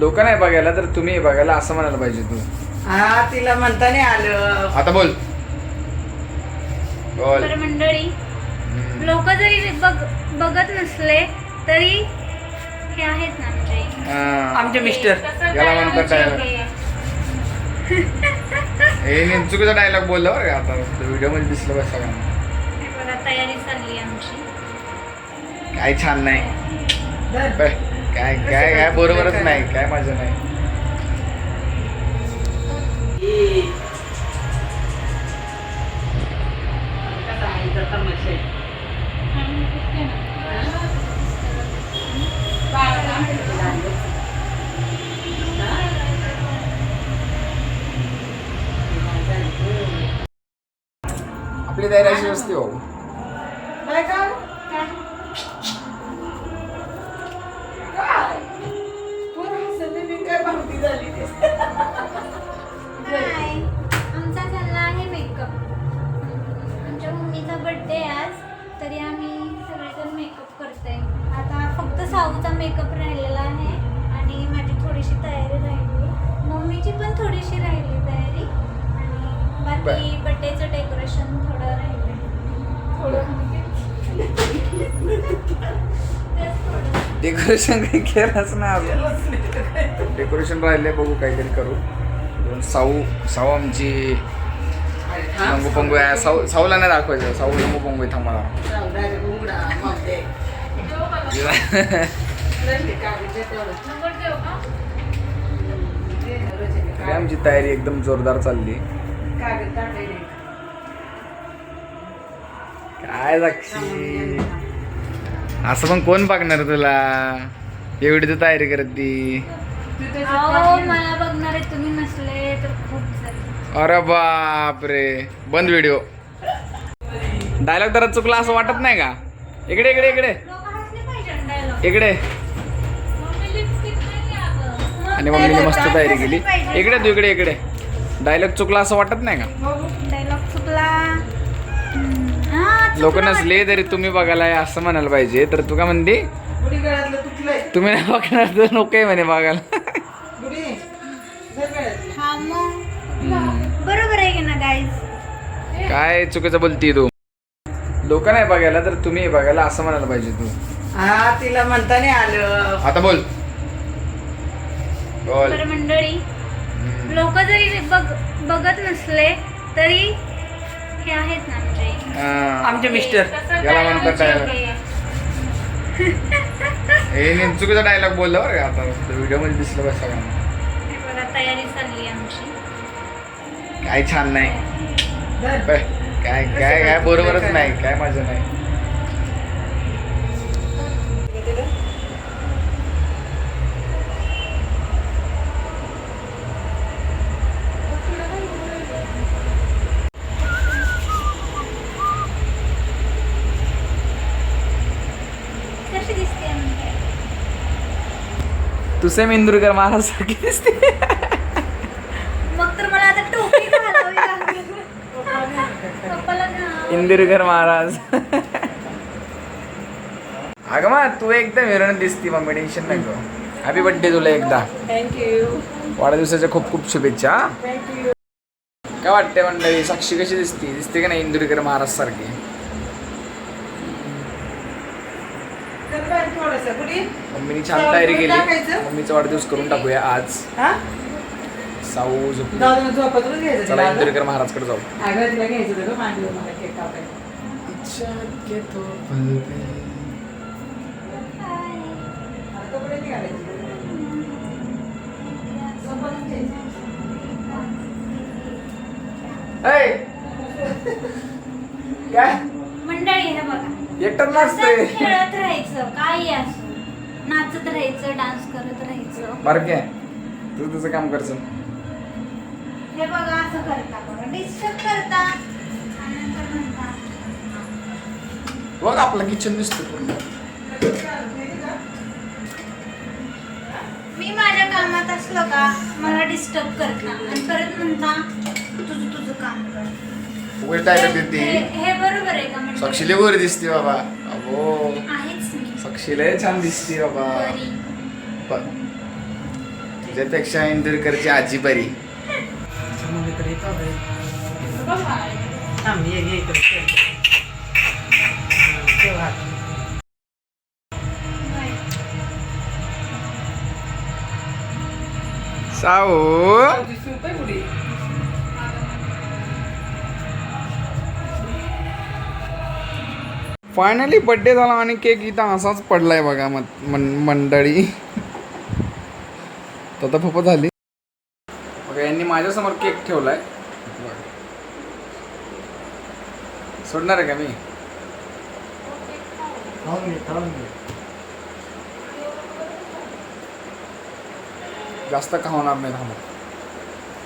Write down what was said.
लोक नाही बघायला तर तुम्ही बघायला असं म्हणायला पाहिजे तू हा तिला म्हणता नाही आलं आता बोल बोल तर मंडळी हम्म. लोक जरी बघ बघत नसले तरी हे आहेत ना आमचे हा. आमचे मिस्टर याला म्हणतात आमचे dialogue. हे. हे नेम चुकीचा डायलॉग बोलला बरं का आता व्हिडिओमध्ये दिसलं बस सगळ्यांना हे बघा तयारी चालली आमची काय छान नाही. बे, काय काय काय बरोबरच नाही काय माझं नाही. आपली तयारी अशी असते हो. आणि डेकोरेशन थोडं राहिलं तेच थोडं. डेकोरेशन काही केलंच ना अजून डेकोरेशन राहिले बघू काहीतरी करू. दोन साऊ साऊ आमची नंगू पंगू आहे. साऊ साऊला नाही दाखवायचं. साऊ नंगू पंगू रोजचे तरी. आमची तयारी एकदम जोरदार चालली. काय साक्षी असं पण कोण बघणार तुला? एवढी तर तयारी करत ती. तू. मला बघणारे तुम्ही नसले तर खूप अरे बापरे. बंद व्हिडिओ डायलॉग जरा चुकला असं वाटत नाही का? इकडे इकडे इकडे. इकडे. आणि मम्मीने मस्त तयारी केली. इकडे तू इकडे इकडे. डायलॉग चुकला असं वाटत नाही का? डायलॉग चुकला. हा, लोक चुकला नसले तरी तुम्ही बघायला असं म्हणायला पाहिजे. तर तू का म्हणते? बुडी गळ्यातलं तुटलंय. तुम्ही नाही बघणार तर नको आहे म्हणे बघायला. हा मग. बरोबर आहे की ना गाईज काय चुकीचं बोलती तू? लोक नाही बघायला तर तुम्ही बघायला असं म्हणायला पाहिजे तू. हा तिला म्हणता नाही आलं. आता बोल. बोल. मंडळी. लोक जरी बघ बघत नसले तरी हे आहेत ना आमचे हा. आमचे मिस्टर याला म्हणतात. हे. नेम चुकीचा डायलॉग बोलला बरं का आता व्हिडिओमध्ये दिसलं बस सगळ्यांना बघा तयारी चालली आमची काय छान नाही. बे, काय काय काय बरोबरच नाही काय माझं नाही कशी दिसते म्हणजे तू सेम इंदुरकर महाराज सारखी दिसते. मग तर मला आता टोपी घालावी लागेल. पप्पाला घाल. इंदुरकर महाराज. अगं मग तू एकदम हिरोईन दिसती मग टेन्शन नाही गं हॅपी बर्थडे तुला एकदा. थँक्यू वाढदिवसाच्या खूप खूप शुभेच्छा. हा. थँक्यू काय वाटते मंडळी साक्षी कशी दिसते? दिसते का नाही इंदुरकर महाराज सारखी चल बाहेर थोडंसं मम्मीने छान तयारी केली टाकायचं? मम्मीचा वाढदिवस करून टाकूया आज हा साऊ झोपली जाऊ दे, झोपतच घ्यायचं चला. इंदुरकर महाराजकडे जाऊ अगं तिला घ्यायचं होतं गं मांडीवर मला केक कापायला आता कपडे नाही घालायचे. झोपतच घ्यायचं. ऐ! काय हे एकटं असंच नसते खेळत राहायचं काही असो. नाचत राहायचं डान्स करत राहायचं. बारके तू तुझं काम करचं हे बघा असं करता बघा. डिस्टर्ब करता. आणि नंतर म्हणता बघ आपलं किचन दिसतं पूर्ण. मी माझ्या कामात असलो का मला डिस्टर्ब करता. आणि परत म्हणता तुझं तुझं काम. कर उघड डायलॉग हे देते हे बरोबर आहे का म्हणजे? साक्षीला वर दिसते बाबा. अबो. आहेच मी. साक्षीला छान दिसते बाबा. बरी. प- त्याच्यापेक्षा इंदुरकरची आजी बरी. साऊ कुठे? फायनली बड्डे झाला आणि केक इथं असाच पडलाय बघा मन- मंडळी. तर फप झाली. बघा यांनी माझ्यासमोर केक ठेवलाय. सोडणार आहे का मी? जास्त खावणार नाही थांबा.